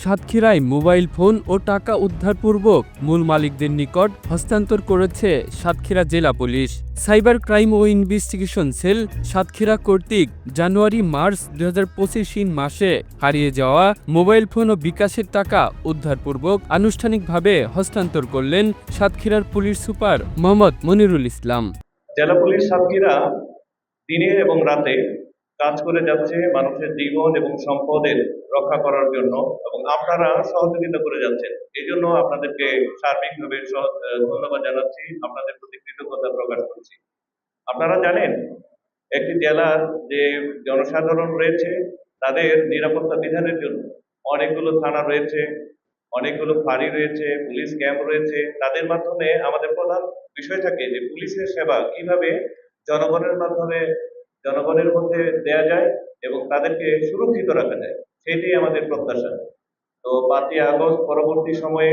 সাতক্ষীরায় mobile phone ও টাকা উদ্ধারপূর্বক মূল মালিকদের নিকট হস্তান্তর করেছে সাতক্ষীরা জেলা পুলিশ। সাইবার ক্রাইম ও ইনভেস্টিগেশন সেল সাতক্ষীরা কর্তৃক জানুয়ারি মার্চ দু হাজার মাসে হারিয়ে যাওয়া মোবাইল ফোন ও বিকাশের টাকা উদ্ধারপূর্বক আনুষ্ঠানিকভাবে হস্তান্তর করলেন সাতক্ষীরার পুলিশ সুপার মোহাম্মদ মনিরুল ইসলাম। জেলা পুলিশ সাতক্ষীরা দিনে এবং রাতে কাজ করে যাচ্ছে মানুষের জীবন এবং সম্পদের রক্ষা করার জন্য এবং আপনারা সহযোগিতা করে যাচ্ছেন। এই জন্য আপনাদেরকে সার্বিকভাবে ধন্যবাদ জানাচ্ছি। আপনাদের প্রতি কৃতজ্ঞতা প্রকাশ করছি। আপনারা জানেন, একটি জেলার যে জনসাধারণ রয়েছে, তাদের নিরাপত্তা বিধানের জন্য অনেকগুলো থানা রয়েছে, অনেকগুলো ফাঁড়ি রয়েছে, পুলিশ ক্যাম্প রয়েছে। তাদের মাধ্যমে আমাদের প্রধান বিষয় থাকে যে পুলিশের সেবা কীভাবে জনগণের মাধ্যমে জনগণের মধ্যে দেয়া যায় এবং তাদেরকে সুরক্ষিত রাখা যায় সেটাই আমাদের প্রত্যাশা। তো পাঁচই আগস্ট পরবর্তী সময়ে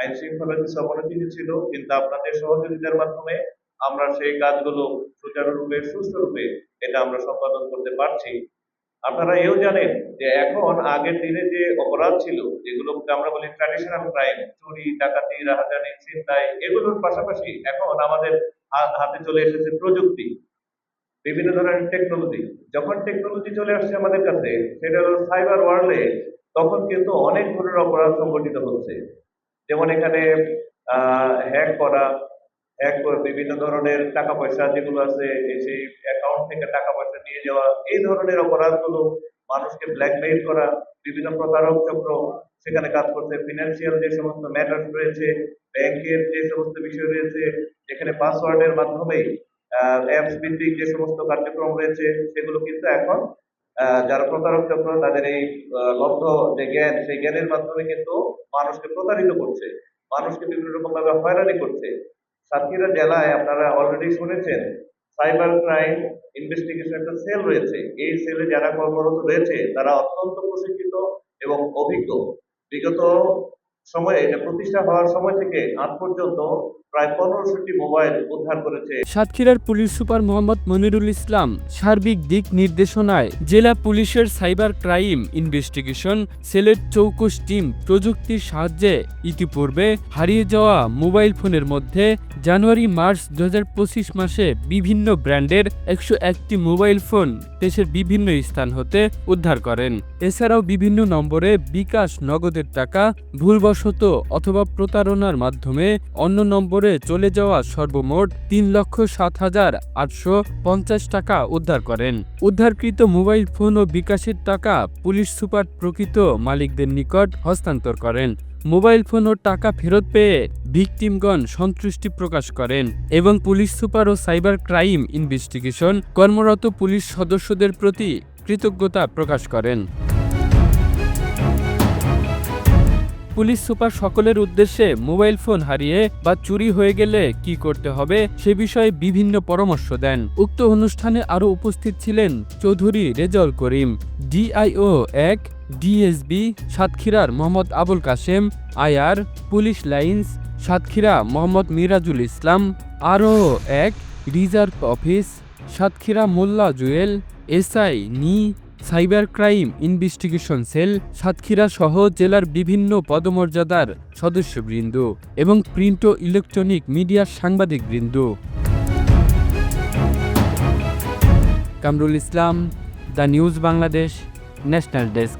আইন শৃঙ্খলার কিছু অবনতি ছিল, কিন্তু আপনাদের সহযোগিতার মাধ্যমে আমরা সেই কাজগুলো সুচারুরূপে, সুষ্ঠুরূপে এটা আমরা সম্পাদন করতে পারছি। আপনারা এও জানেন যে এখন আগের দিনে যে অপরাধ ছিল, যেগুলোকে আমরা বলি ট্র্যাডিশনাল ক্রাইম চুরি, ডাকাতি, রাহাজানি, ছিনতাই, এগুলোর পাশাপাশি এখন আমাদের হাতে চলে এসেছে প্রযুক্তি। বিভিন্ন ধরনের টেকনোলজি যখন টেকনোলজি চলে আসছে আমাদের কাছে, সেটা হলো সাইবার ওয়ার্ল্ডে তখন কিন্তু অনেক ধরনের অপরাধ সংগঠিত হচ্ছে। যেমন এখানে হ্যাক করা হ্যাক বিভিন্ন ধরনের টাকা পয়সা যেগুলো আছে সেই অ্যাকাউন্ট থেকে টাকা পয়সা নিয়ে যাওয়া, এই ধরনের অপরাধগুলো মানুষকে ব্ল্যাকমেইল করা, বিভিন্ন প্রতারক চক্র, সেখানে কাজ করছে ফিনান্সিয়াল যে সমস্ত ম্যাটার রয়েছে ব্যাংকের যে সমস্ত বিষয় রয়েছে, যেখানে পাসওয়ার্ডের মাধ্যমেই অ্যাপস ভিত্তিক যে সমস্ত কার্যক্রম রয়েছে, সেগুলো কিন্তু এখন যারা প্রতারক চক্র তাদের এই লব্ধ যে জ্ঞান, সেই জ্ঞানের মাধ্যমে কিন্তু মানুষকে প্রতারিত করছে, মানুষকে বিভিন্ন রকম ভাবে হয়রানি করছে। সাতক্ষীরা জেলায় আপনারা অলরেডি শুনেছেন সাইবার ক্রাইম ইনভেস্টিগেশন একটা সেল রয়েছে। এই সেলে যারা কর্মরত রয়েছে, তারা অত্যন্ত প্রশিক্ষিত এবং অভিজ্ঞ। বিগত সময়ে, এটা প্রতিষ্ঠা হওয়ার সময় থেকে আজ পর্যন্ত সাতক্ষীরার পুলিশ সুপার মোহাম্মদ মনিরুল ইসলাম সার্বিক দিক নির্দেশনায় জেলা পুলিশের সাইবার ক্রাইম ইনভেস্টিগেশন সেলের চৌকস টিম প্রযুক্তির সাহায্যে ইতিপূর্বে হারিয়ে যাওয়া মোবাইল ফোনের মধ্যে জানুয়ারি মার্চ দুহাজার পঁচিশ মাসে বিভিন্ন ব্র্যান্ডের একশো একটি মোবাইল ফোন দেশের বিভিন্ন স্থান হতে উদ্ধার করেন। এছাড়াও বিভিন্ন নম্বরে বিকাশ নগদের টাকা, ভুলবশত অথবা প্রতারণার মাধ্যমে অন্য নম্বরে চলে যাওয়া সর্বমোট তিন লক্ষ সাত হাজার আটশো পঞ্চাশ টাকা উদ্ধার করেন। উদ্ধারকৃত মোবাইল ফোন ও বিকাশের টাকা পুলিশ সুপার প্রকৃত মালিকদের নিকট হস্তান্তর করেন। মোবাইল ফোন ও টাকা ফেরত পেয়ে ভিকটিমগণ সন্তুষ্টি প্রকাশ করেন এবং পুলিশ সুপার ও সাইবার ক্রাইম ইনভেস্টিগেশন কর্মরত পুলিশ সদস্যদের প্রতি কৃতজ্ঞতা প্রকাশ করেন। পুলিশ সুপার সকলের উদ্দেশ্যে মোবাইল ফোন হারিয়ে বা চুরি হয়ে গেলে কি করতে হবে সে বিষয়ে বিভিন্ন পরামর্শ দেন। উক্ত অনুষ্ঠানে আরও উপস্থিত ছিলেন চৌধুরী রেজল করিম, ডিআইও এক, ডিএসবি সাতক্ষীরার মোহাম্মদ আবুল কাশেম আয়ার পুলিশ লাইন্স সাতক্ষীরা মোহাম্মদ মিরাজুল ইসলাম, আরও এক, reserve office Satkhira Molla Jewel, SI নি cyber crime investigation cell Satkhira সহ জেলার বিভিন্ন পদমর্যাদার সদস্যবৃন্দ এবং প্রিন্ট ও ইলেকট্রনিক মিডিয়ার সাংবাদিকবৃন্দ। Kamrul Islam, the news Bangladesh, national desk.